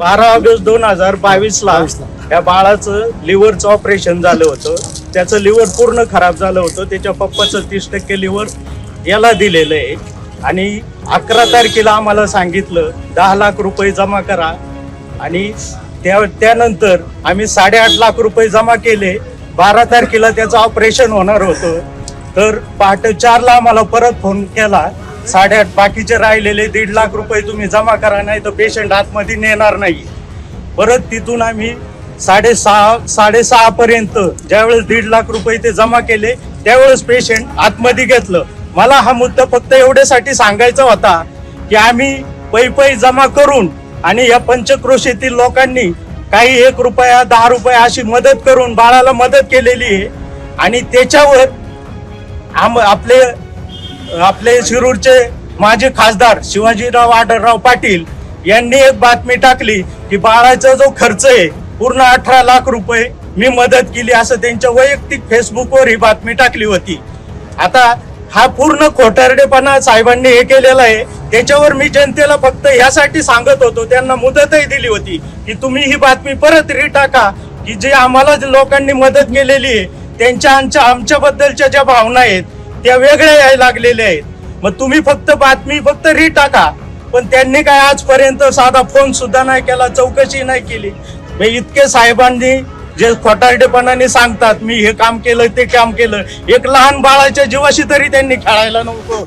बारा ऑगस्ट दोन हजार बावीस ला 22 ला. या बाळाचं लिव्हरचं ऑपरेशन झालं होतं. त्याचं लिव्हर पूर्ण खराब झालं होतं. त्याच्या पप्पाचं तीस टक्के लिव्हर याला दिलेलं आहे. आणि अकरा तारखेला आम्हाला सांगितलं दहा लाख रुपये जमा करा. आणि त्या त्यानंतर आम्ही साडेआठ लाख रुपये जमा केले. बारा तारखेला त्याचं ऑपरेशन होणार होतं. तर पहाटे चारला आम्हाला परत फोन केला. साडेआठ बाकीचे राहिलेले दीड लाख रुपये तुम्ही जमा करा नाही तर पेशंट आतमध्ये नेणार नाही. परत तिथून आम्ही साडेसहा साडेसहा पर्यंत ज्यावेळेस दीड लाख रुपये ते जमा केले त्यावेळेस पेशंट आतमध्ये घेतलं. मला हा मुद्दा फक्त एवढ्यासाठी सांगायचा होता की आम्ही पै पै जमा करून आणि या पंचक्रोशीतील लोकांनी काही एक रुपया दहा रुपया अशी मदत करून बाळाला मदत केलेली आहे. आणि त्याच्यावर आम आपले आपले शिरूरचे माजी खासदार शिवाजीराव आढळराव पाटील यांनी एक बातमी टाकली की बाळाचा जो खर्च आहे पूर्ण अठरा लाख रुपये मी मदत केली असं त्यांच्या वैयक्तिक फेसबुकवर ही बातमी टाकली होती. आता हा पूर्ण खोटारडेपणा साहेबांनी हे केलेला आहे. त्याच्यावर मी जनतेला फक्त यासाठी सांगत होतो त्यांना मुदतही दिली होती की तुम्ही ही बातमी परत रिटाका की जे आम्हाला लोकांनी मदत केलेली आहे त्यांच्या आमच्या आमच्याबद्दलच्या ज्या भावना आहेत त्या वेगळ्या यायला लागलेल्या आहेत. मग तुम्ही फक्त बातमी फक्त रिटाका पण त्यांनी काय आजपर्यंत साधा फोन सुद्धा नाही केला चौकशी नाही केली. मग इतके साहेबांनी जे खोटारडेपणाने सांगतात मी हे काम केलं ते काम केलं. एक लहान बाळाच्या जीवाशी तरी त्यांनी खेळायला नको.